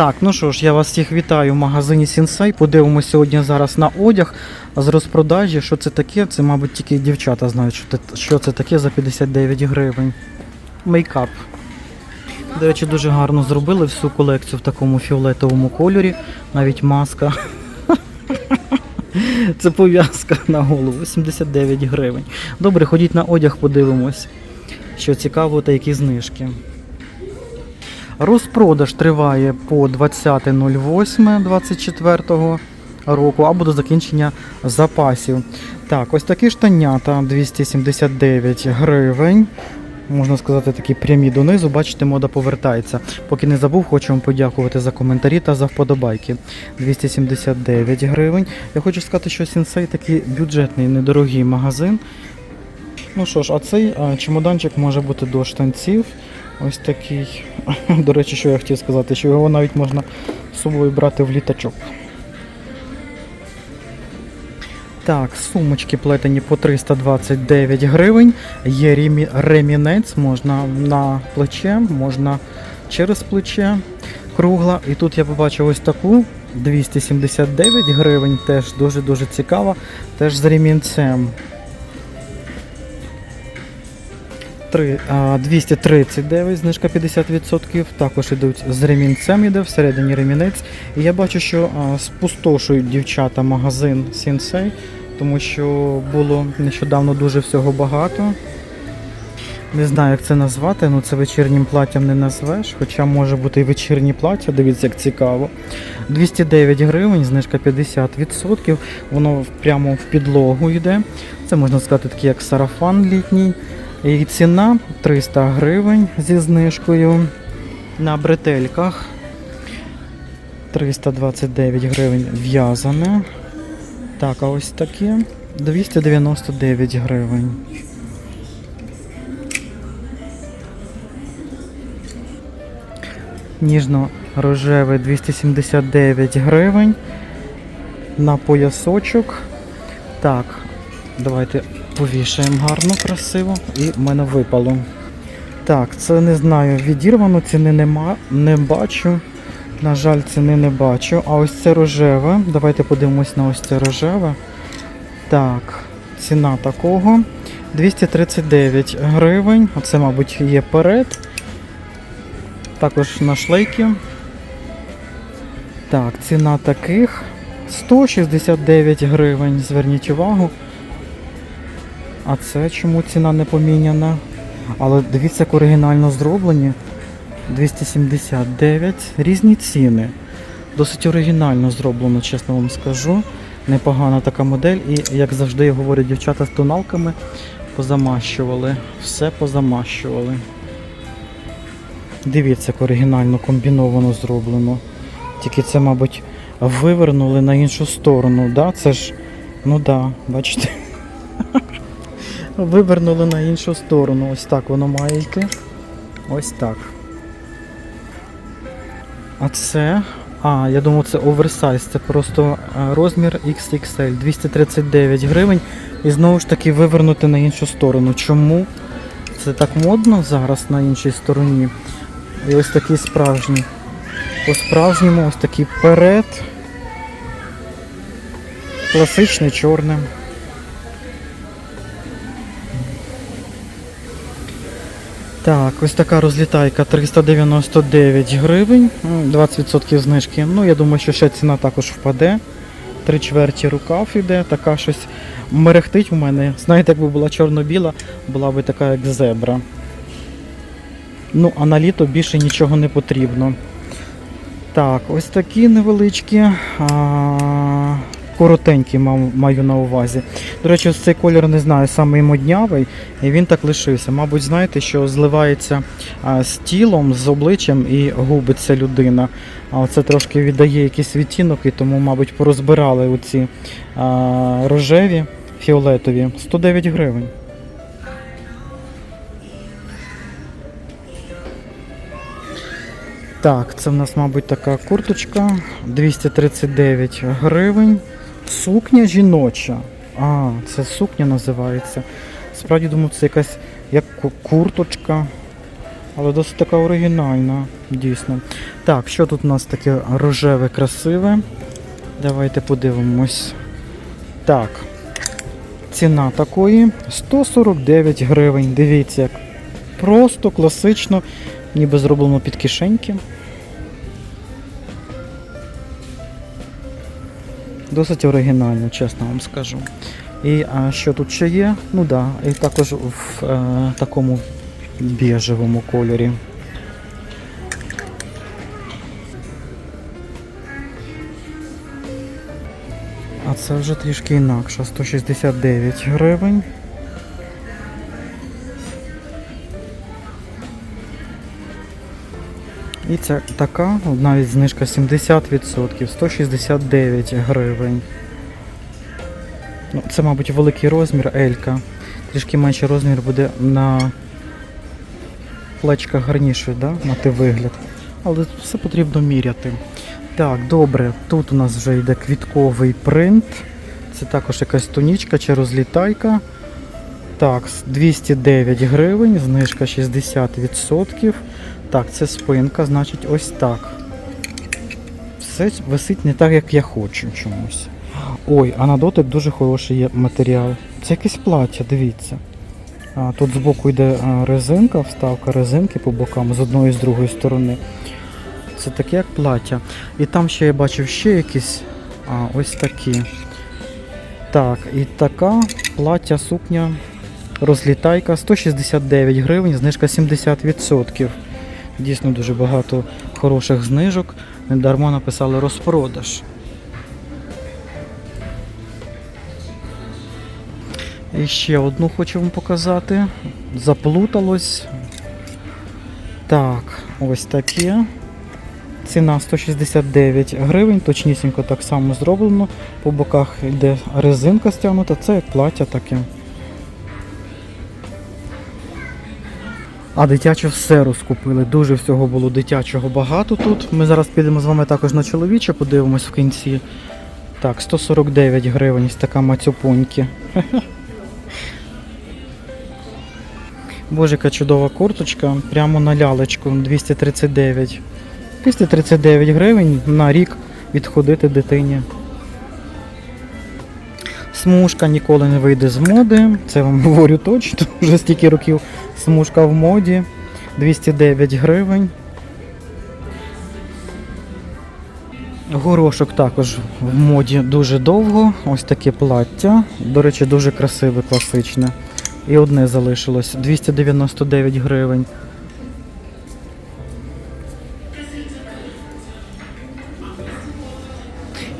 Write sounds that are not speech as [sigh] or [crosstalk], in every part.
Так, ну що ж, я вас всіх вітаю в магазині Сінсей. Подивимося сьогодні зараз на одяг з розпродажі. Що це таке? Це, мабуть, тільки дівчата знають, що, це таке за 59 гривень. Мейкап. До речі, дуже гарно зробили всю колекцію в такому фіолетовому кольорі. Навіть маска. Це пов'язка на голову. 79 гривень. Добре, ходіть на одяг, подивимось. Що цікаво, та які знижки. Розпродаж триває по 20.08.24 року або до закінчення запасів. Так, ось такі штанята 279 гривень. Можна сказати, такі прямі донизу. Бачите, мода повертається. Поки не забув, хочу вам подякувати за коментарі та за вподобайки. 279 гривень. Я хочу сказати, що Сінсей такий бюджетний, недорогий магазин. Ну що ж, а цей чемоданчик може бути до штанців. Ось такий. [laughs] До речі, що я хотів сказати, що його навіть можна з собою брати в літачок. Так, сумочки плетені по 329 гривень. Є ремі- ремінець, можна на плече, можна через плече. Кругла. І тут я побачив ось таку 279 гривень, теж дуже-дуже цікава, теж з ремінцем. Три- 239, знижка 50%. Також ідуть з ремінцем, іде всередині ремінець. І я бачу, що спустошують дівчата магазин Сінсей, тому що було нещодавно дуже всього багато. Не знаю, як це назвати, ну це вечірнім платтям не назвеш, хоча може бути і вечірні плаття, дивіться, як цікаво. 209 гривень, знижка 50%, воно прямо в підлогу йде. Це можна сказати такий як сарафан літній. І ціна 300 гривень зі знижкою. На бретельках 329 гривень в'язане. Так, а ось таке 299 гривень. Ніжно-рожевий 279 гривень. На поясочок. Так, давайте повішаємо гарно, красиво. І в мене випало. Так, це не знаю, відірвано, ціни нема, не бачу. На жаль, ціни не бачу. А ось це рожеве. Давайте подивимось на ось це рожеве. Так, ціна такого 239 гривень. Оце, мабуть, є перед. Також на шлейки. Так, ціна таких 169 гривень. Зверніть увагу. А це чому ціна не поміняна? Але дивіться, як оригінально зроблені. 279. Різні ціни. Досить оригінально зроблено, чесно вам скажу. Непогана така модель. І, як завжди говорять дівчата з тоналками, позамащували. Все позамащували. Дивіться, як оригінально комбіновано зроблено. Тільки це, мабуть, вивернули на іншу сторону. Да? Це ж, ну да, бачите. Вивернули на іншу сторону. Ось так воно має йти. Ось так. А це. А, я думав, це оверсайз. Це просто е, розмір XXL 239 гривень. І знову ж таки вивернути на іншу сторону. Чому? Це так модно зараз на іншій стороні. І ось такий справжній. По-справжньому ось такий перед. Класичний чорний. Так, ось така розлітайка 399 гривень, 20% знижки. Ну, я думаю, що ще ціна також впаде. Три чверті рукав іде, така щось мерехтить у мене. Знаєте, якби була чорно-біла, була би така як зебра. Ну, а на літо більше нічого не потрібно. Так, ось такі невеличкі. А, коротенькі мав- маю на увазі. До речі, ось цей колір не знаю, самий моднявий, і він так лишився. Мабуть, знаєте, що зливається з тілом, з обличчям і губиться людина. А оце трошки віддає якийсь відтінок, і тому, мабуть, порозбирали оці рожеві, фіолетові. 109 гривень. Так, це в нас, мабуть, така курточка 239 гривень. Сукня жіноча. А, це сукня називається. Справді думаю, це якась як курточка. Але досить така оригінальна, дійсно. Так, що тут у нас таке рожеве, красиве? Давайте подивимось. Так. Ціна такої 149 гривень. Дивіться, як просто класично, ніби зроблено під кишеньки. Досить оригінально, чесно вам скажу. І а, що тут ще є? Ну да, і також в е, такому біжевому кольорі. А це вже трішки інакше, 169 гривень. І ця така, навіть знижка 70%, 169 гривень. Ну, це, мабуть, великий розмір Елька. Трішки менший розмір буде на плечках гарніший, да? мати вигляд. Але все потрібно міряти. Так, добре, тут у нас вже йде квітковий принт. Це також якась тунічка чи розлітайка. Так, 209 гривень, знижка 60%. Так, це спинка, значить ось так. Все висить не так, як я хочу чомусь. Ой, а на дотик дуже хороший є матеріал. Це якесь плаття, дивіться. А, тут збоку йде резинка, вставка резинки по бокам з одної і з другої сторони. Це таке як плаття. І там ще я бачив ще якісь а, ось такі. Так, і така плаття, сукня, розлітайка 169 гривень, знижка 70%. Дійсно дуже багато хороших знижок. Недармо написали розпродаж. І ще одну хочу вам показати. Заплуталось. Так, ось таке. Ціна 169 гривень, точнісінько так само зроблено. По боках йде резинка стягнута, це як плаття таке. А дитяче все розкупили. Дуже всього було дитячого багато тут. Ми зараз підемо з вами також на чоловіче, подивимось в кінці. Так, 149 гривень, ось така мацюпоньки. [laughs] Боже, яка чудова курточка, прямо на лялечку 239. 239 гривень на рік відходити дитині. Смужка ніколи не вийде з моди, це вам [laughs] говорю точно, [laughs] вже стільки років смужка в моді. 209 гривень. Горошок також в моді дуже довго. Ось таке плаття. До речі, дуже красиве, класичне. І одне залишилось 299 гривень.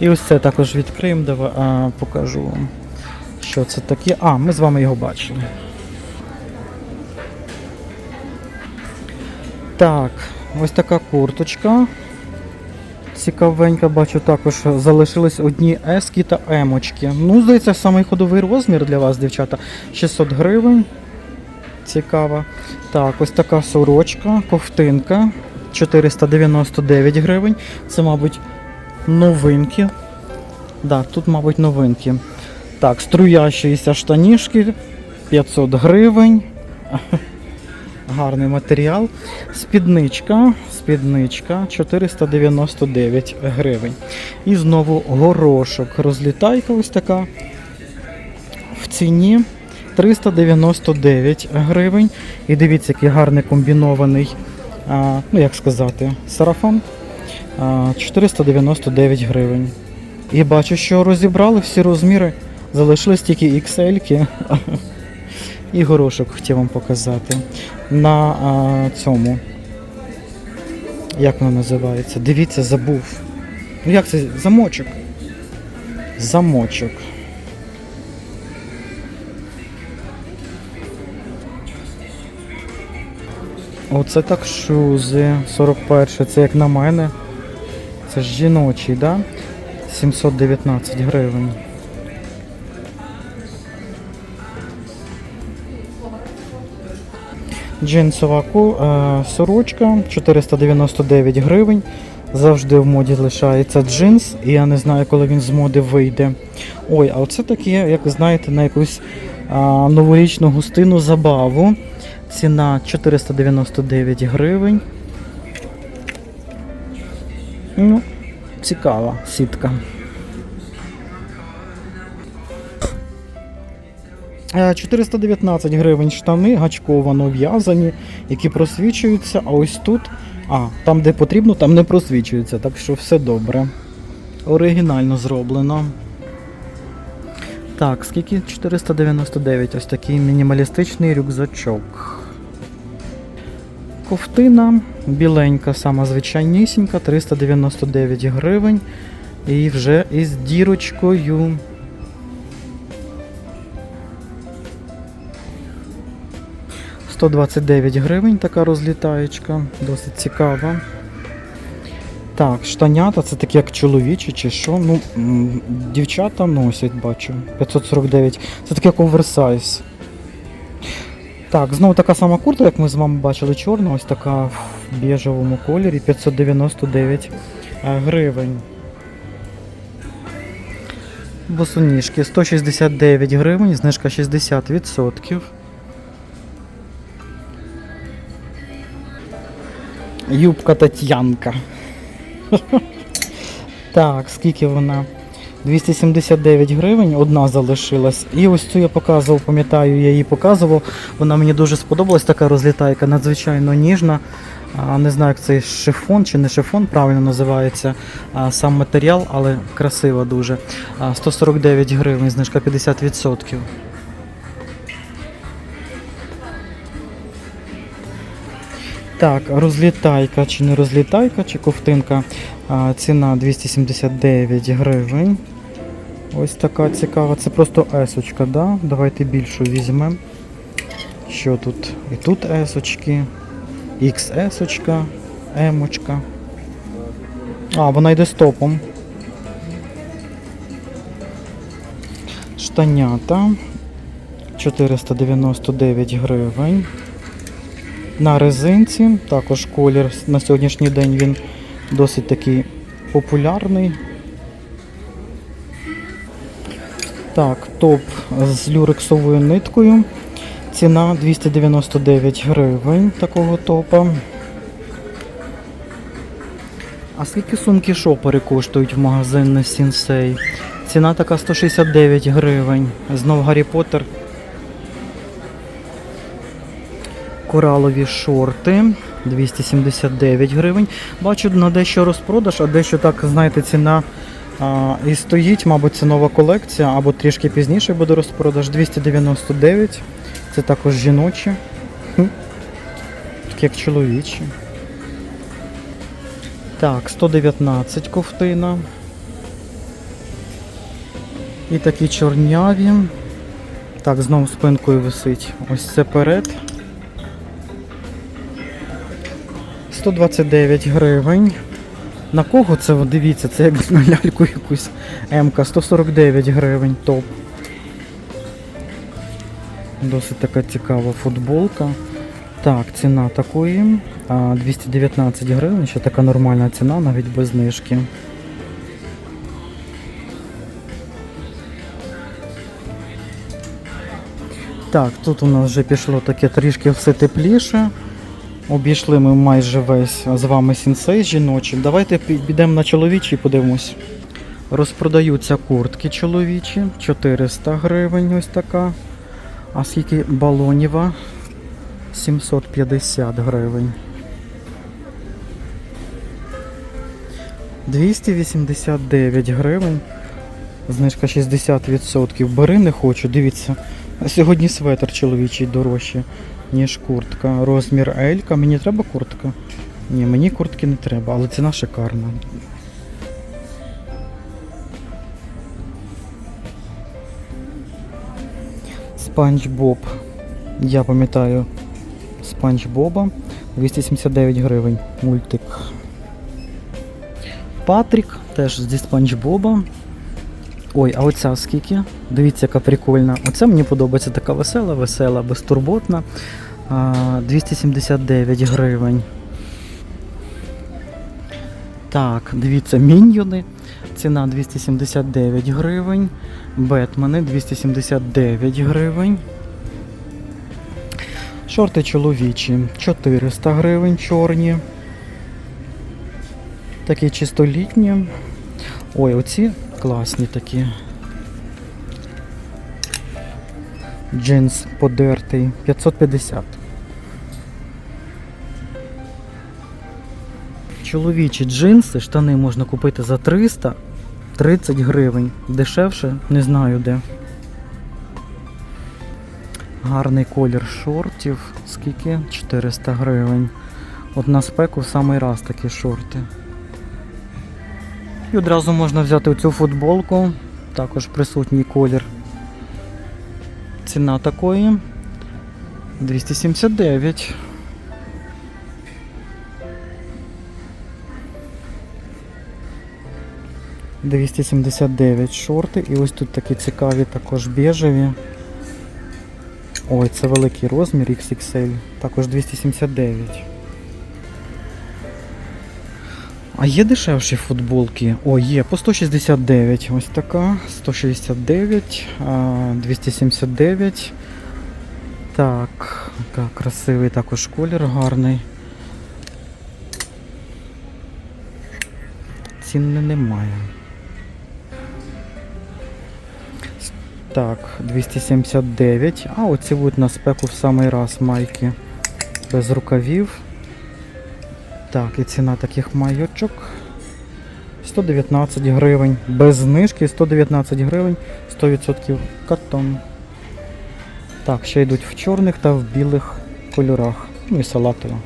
І ось це також відкриємо, давай а, покажу вам, що це таке. А, ми з вами його бачили. Так, ось така курточка. Цікавенька, бачу, також залишились одні ески та емочки. Ну, здається, самий ходовий розмір для вас, дівчата. 600 гривень. Цікава. Так, ось така сорочка, ковтинка. 499 гривень. Це, мабуть, новинки. Да, тут, мабуть, новинки. Так, струящіся штанішки 500 гривень. [laughs] Гарний матеріал. Спідничка, спідничка 499 гривень. І знову горошок. Розлітайка ось така. В ціні 399 гривень. І дивіться, який гарний комбінований, а, ну як сказати, сарафан. А, 499 гривень. І бачу, що розібрали всі розміри. Залишились тільки XL. [laughs] І горошок хотів вам показати. На а, цьому. Як воно називається? Дивіться, забув. Ну як це? Замочок. Замочок. Оце так шузи. 41. Це як на мене. Це ж жіночий, да? 719 гривень. Джинсова е, сорочка 499 гривень. Завжди в моді лишається джинс, і я не знаю, коли він з моди вийде. Ой, а оце таке, як ви знаєте, на якусь а, новорічну густину забаву. Ціна 499 гривень. Ну, цікава сітка. Е, 419 гривень штани гачковано в'язані, які просвічуються, а ось тут, а, там де потрібно, там не просвічуються, так що все добре. Оригінально зроблено. Так, скільки? 499, ось такий мінімалістичний рюкзачок. Ковтина біленька, сама звичайнісінька, 399 гривень. І вже із дірочкою. «129 гривень така розлітаєчка, досить цікава. Так, штанята, це такі як чоловічі чи що. Ну, дівчата носять, бачу. 549. Це таке оверсайз. Так, знову така сама куртка, як ми з вами бачили, чорна, ось така в біжевому кольорі, 599 е, гривень. Босоніжки 169 гривень, знижка 60%. Юбка Тетянка. [laughs] Так, скільки вона? 279 гривень, одна залишилась. І ось цю я показував, пам'ятаю, я її показував. Вона мені дуже сподобалась, така розлітайка, надзвичайно ніжна. Не знаю, як це шифон чи не шифон, правильно називається сам матеріал, але красива дуже. А, 149 гривень, знижка 50%. Так, розлітайка чи не розлітайка, чи ковтинка. Ціна 279 гривень. Ось така цікава. Це просто есочка, да? Давайте більшу візьмемо. Що тут? І тут есочки, XS-очка, М-очка. А, вона йде з топом. Штанята 499 гривень. На резинці, також колір на сьогоднішній день він досить такий популярний. Так, топ з люрексовою ниткою. Ціна 299 гривень такого топа. А скільки сумки шопери коштують в магазині Сінсей? Ціна така 169 гривень. Знов Гаррі Поттер. Коралові шорти 279 гривень. Бачу на дещо розпродаж, а дещо так, знаєте, ціна а, і стоїть, мабуть, це нова колекція, або трішки пізніше буде розпродаж. 299. Це також жіночі. Хм. Такі як чоловічі. Так, 119 ковтина. І такі чорняві. Так, знову спинкою висить. Ось це перед. 129 гривень. На кого це? Дивіться, це як на ляльку якусь МК 149 гривень топ. Досить така цікава футболка. Так, ціна такої 219 гривень, ще така нормальна ціна, навіть без знижки. Так, тут у нас вже пішло таке трішки все тепліше. Обійшли ми майже весь з вами сінсей жіночий. Давайте підемо на чоловічий подивимось. Розпродаються куртки чоловічі, 400 гривень ось така. А скільки балонєва? 750 гривень. 289 гривень. Знижка 60%. Бери не хочу, дивіться. Сьогодні светр чоловічий дорожче, ніж куртка. Розмір Елька. Мені треба куртка? Ні, мені куртки не треба, але ціна шикарна. Спанч Боб. Я пам'ятаю Спанч Боба. 279 гривень. Мультик. Патрік теж зі Спанч Боба. Ой, а оця скільки? Дивіться, яка прикольна. Оце мені подобається така весела, весела, безтурботна. 279 гривень. Так, дивіться, міньйони. Ціна 279 гривень. Бетмени 279 гривень. Шорти чоловічі 400 гривень чорні. Такі чисто літні. Ой, оці класні такі. Джинс подертий 550. Чоловічі джинси, штани можна купити за 330 гривень. Дешевше не знаю де. Гарний колір шортів. Скільки? 400 гривень. От на спеку в самий раз такі шорти. І одразу можна взяти цю футболку. Також присутній колір. Ціна такої 279. Двісті сімдесят дев'ять шорти. І ось тут такі цікаві також бежеві. Ой, це великий розмір XXL. Також 279. А є дешевші футболки? О, є по 169. Ось така. 169, 279. Так, так, красивий також колір гарний. Ціни немає. Так, 279. А, оці будуть на спеку в самий раз майки без рукавів. Так, і ціна таких майочок 119 гривень. Без знижки 119 гривень, 100% картон. Так, ще йдуть в чорних та в білих кольорах. Ну і салатово.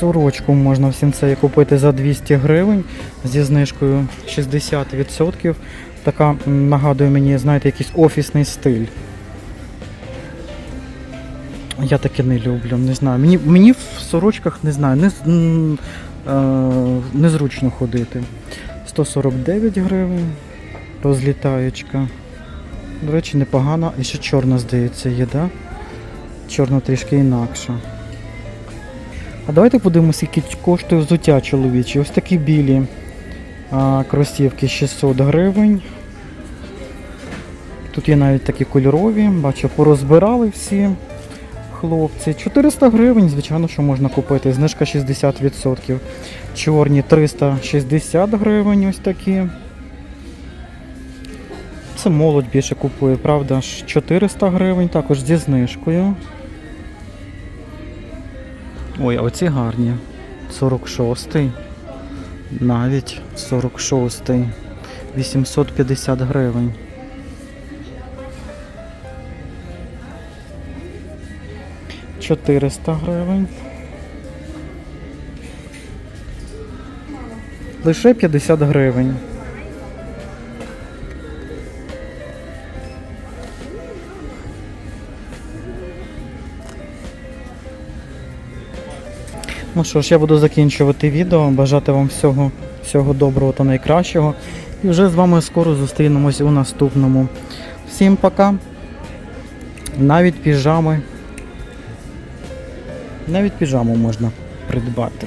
Сорочку можна в сінцеї купити за 200 гривень зі знижкою 60%. Така нагадує мені, знаєте, якийсь офісний стиль. Я таке не люблю, не знаю. Мені, мені в сорочках не знаю, не, е, незручно ходити. 149 гривень. Розлітаєчка. До речі, непогана. І ще чорна, здається, є, да? Чорна трішки інакша. А давайте подивимося, скільки коштує взуття чоловічі. Ось такі білі а, кросівки 600 гривень. Тут є навіть такі кольорові, бачу, порозбирали всі хлопці. 400 гривень, звичайно, що можна купити. Знижка 60%. Чорні 360 гривень, ось такі. Це молодь більше купує, правда 400 гривень, також зі знижкою. Ой, а оці гарні. 46-й. Навіть 46-й. 850 гривень. Чотириста гривень. Лише 50 гривень. Ну що ж, я буду закінчувати відео. Бажати вам всього, всього доброго та найкращого. І вже з вами скоро зустрінемось у наступному. Всім пока. Навіть піжами. Навіть піжаму можна придбати.